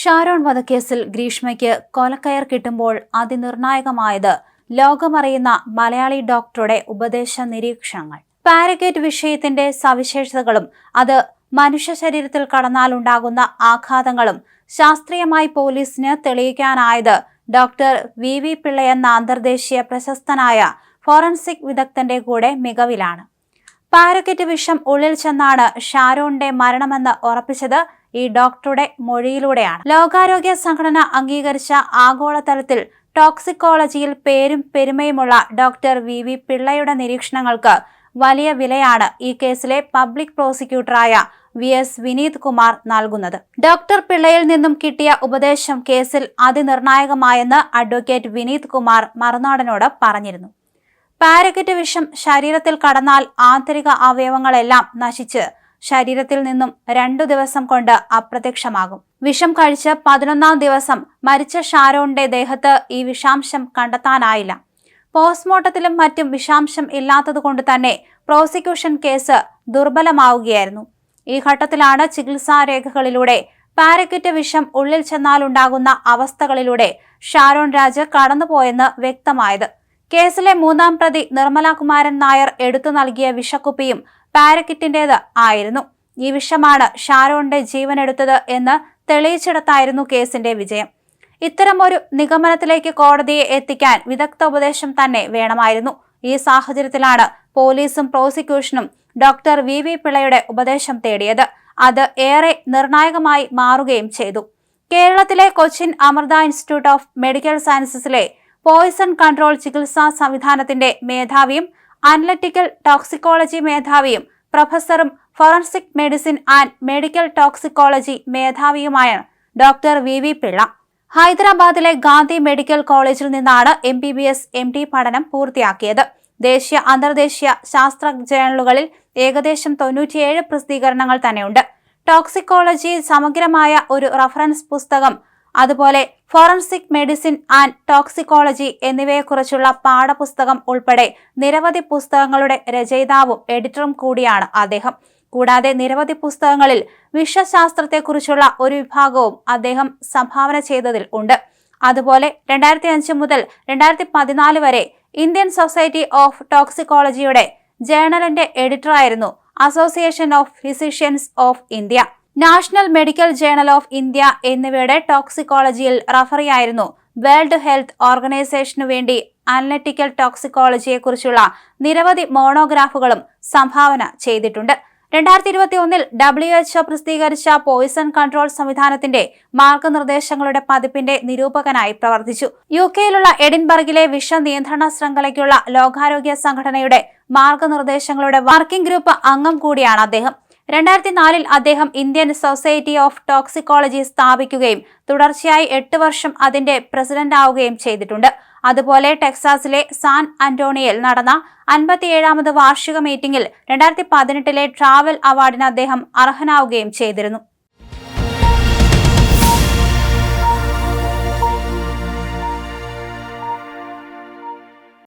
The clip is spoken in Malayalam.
ഷാരോൺ വധക്കേസിൽ ഗ്രീഷ്മയ്ക്ക് കൊലക്കയർ കിട്ടുമ്പോൾ അതിനിർണായകമായത് ലോകമറിയുന്ന മലയാളി ഡോക്ടറുടെ ഉപദേശ നിരീക്ഷണങ്ങൾ പാരഗേറ്റ് വിഷയത്തിന്റെ സവിശേഷതകളും അത് മനുഷ്യ ശരീരത്തിൽ കടന്നാലുണ്ടാകുന്ന ആഘാതങ്ങളും ശാസ്ത്രീയമായി പോലീസിന് തെളിയിക്കാനായത് ഡോക്ടർ വി വി പിള്ള എന്ന അന്തർദേശീയ പ്രശസ്തനായ ഫോറൻസിക് വിദഗ്ധന്റെ കൂടെ മികവിലാണ്. പാരക്കറ്റ് വിഷം ഉള്ളിൽ ചെന്നാണ് ഷാരോണിന്റെ മരണമെന്ന് ഉറപ്പിച്ചത് ഈ ഡോക്ടറുടെ മൊഴിയിലൂടെയാണ്. ലോകാരോഗ്യ സംഘടന അംഗീകരിച്ച ആഗോളതലത്തിൽ ടോക്സിക്കോളജിയിൽ പേരും പെരുമയുമുള്ള ഡോക്ടർ വി. വി. പിള്ളയുടെ നിരീക്ഷണങ്ങൾക്ക് വലിയ വിലയാണ് ഈ കേസിലെ പബ്ലിക് പ്രോസിക്യൂട്ടറായ വി. എസ്. വിനീത് കുമാർ നൽകുന്നത്. ഡോക്ടർ പിള്ളയിൽ നിന്നും കിട്ടിയ ഉപദേശം കേസിൽ അതിനിർണായകമായെന്ന് അഡ്വക്കേറ്റ് വിനീത് കുമാർ മറുനാടനോട് പറഞ്ഞിരുന്നു. പാരഗറ്റ് വിഷം ശരീരത്തിൽ കടന്നാൽ ആന്തരിക അവയവങ്ങളെല്ലാം നശിച്ച് ശരീരത്തിൽ നിന്നും രണ്ടു ദിവസം കൊണ്ട് അപ്രത്യക്ഷമാകും. വിഷം കഴിച്ച് പതിനൊന്നാം ദിവസം മരിച്ച ഷാരോന്റെ ദേഹത്ത് ഈ വിഷാംശം കണ്ടെത്താനായില്ല. പോസ്റ്റ്മോർട്ടത്തിലും മറ്റും വിഷാംശം ഇല്ലാത്തതുകൊണ്ട് തന്നെ പ്രോസിക്യൂഷൻ കേസ് ദുർബലമാവുകയായിരുന്നു. ഈ ഘട്ടത്തിലാണ് ചികിത്സാ രേഖകളിലൂടെ പാരക്കറ്റ് വിഷം ഉള്ളിൽ ചെന്നാലുണ്ടാകുന്ന അവസ്ഥകളിലൂടെ ഷാരോൺ രാജ് കടന്നുപോയെന്ന് വ്യക്തമായത്. കേസിലെ മൂന്നാം പ്രതി നിർമ്മലാകുമാരൻ നായർ എടുത്തു നൽകിയ വിഷക്കുപ്പിയും പാരക്കിറ്റിന്റേത് ആയിരുന്നു. ഈ വിഷമാണ് ഷാരോണിന്റെ ജീവനെടുത്തത് എന്ന് തെളിയിച്ചെടുത്തായിരുന്നു കേസിന്റെ വിജയം. ഇത്തരമൊരു നിഗമനത്തിലേക്ക് കോടതിയെ എത്തിക്കാൻ വിദഗ്ധ ഉപദേശം തന്നെ വേണമായിരുന്നു. ഈ സാഹചര്യത്തിലാണ് പോലീസും പ്രോസിക്യൂഷനും ഡോക്ടർ വി വി പിള്ളയുടെ ഉപദേശം തേടിയത്. അത് ഏറെ നിർണായകമായി മാറുകയും ചെയ്തു. കേരളത്തിലെ Cochin Amrita institute of medical സയൻസസിലെ poison control ചികിത്സാ സംവിധാനത്തിന്റെ മേധാവിയും അനലറ്റിക്കൽ ടോക്സിക്കോളജി മേധാവിയും പ്രൊഫസറും forensic medicine and medical toxicology മേധാവിയുമായ doctor V V Pillai. ഹൈദരാബാദിലെ ഗാന്ധി മെഡിക്കൽ കോളേജിൽ നിന്നാണ് M B B S M D പഠനം പൂർത്തിയാക്കിയത്. ദേശീയ അന്തർദേശീയ ശാസ്ത്ര ജേണലുകളിൽ ഏകദേശം തൊണ്ണൂറ്റിയേഴ് പ്രസിദ്ധീകരണങ്ങൾ തന്നെയുണ്ട്. ടോക്സിക്കോളജി സമഗ്രമായ ഒരു റഫറൻസ് പുസ്തകം അതുപോലെ ഫോറൻസിക് മെഡിസിൻ ആൻഡ് ടോക്സിക്കോളജി എന്നിവയെക്കുറിച്ചുള്ള പാഠപുസ്തകം ഉൾപ്പെടെ നിരവധി പുസ്തകങ്ങളുടെ രചയിതാവും എഡിറ്ററും കൂടിയാണ് അദ്ദേഹം. കൂടാതെ നിരവധി പുസ്തകങ്ങളിൽ വിഷശാസ്ത്രത്തെക്കുറിച്ചുള്ള ഒരു വിഭാഗവും അദ്ദേഹം സംഭാവന ചെയ്തതിൽ ഉണ്ട്. അതുപോലെ രണ്ടായിരത്തി അഞ്ച് മുതൽ രണ്ടായിരത്തി പതിനാല് വരെ ഇന്ത്യൻ സൊസൈറ്റി ഓഫ് ടോക്സിക്കോളജിയുടെ ജേണലിന്റെ എഡിറ്ററായിരുന്നു association of physicians of India. National medical journal of India എന്നിവയുടെ ടോക്സിക്കോളജിയിൽ റഫറിയായിരുന്നു. വേൾഡ് ഹെൽത്ത് ഓർഗനൈസേഷനു വേണ്ടി അനലറ്റിക്കൽ ടോക്സിക്കോളജിയെക്കുറിച്ചുള്ള നിരവധി മോണോഗ്രാഫുകളും സംഭാവന ചെയ്തിട്ടുണ്ട്. രണ്ടായിരത്തി ഇരുപത്തി ഒന്നിൽ ഡബ്ല്യു എച്ച്ഒ പ്രസിദ്ധീകരിച്ച പോയിസൺ കൺട്രോൾ സംവിധാനത്തിന്റെ മാർഗനിർദ്ദേശങ്ങളുടെ പതിപ്പിന്റെ നിരൂപകനായി പ്രവർത്തിച്ചു. യു കെയിലുള്ള എഡിൻബർഗിലെ വിഷ നിയന്ത്രണ ശൃംഖലയ്ക്കുള്ള ലോകാരോഗ്യ സംഘടനയുടെ മാർഗനിർദ്ദേശങ്ങളുടെ വർക്കിംഗ് ഗ്രൂപ്പ് അംഗം കൂടിയാണ് അദ്ദേഹം. രണ്ടായിരത്തി നാലിൽ അദ്ദേഹം ഇന്ത്യൻ സൊസൈറ്റി ഓഫ് ടോക്സിക്കോളജി സ്ഥാപിക്കുകയും തുടർച്ചയായി എട്ട് വർഷം അതിന്റെ പ്രസിഡന്റ് ആവുകയും ചെയ്തിട്ടുണ്ട്. അതുപോലെ ടെക്സാസിലെ സാൻ അന്റോണിയയിൽ നടന്ന അൻപത്തിയേഴാമത് വാർഷിക മീറ്റിംഗിൽ രണ്ടായിരത്തി പതിനെട്ടിലെ ട്രാവൽ അവാർഡിന് അദ്ദേഹം അർഹനാവുകയും ചെയ്തിരുന്നു.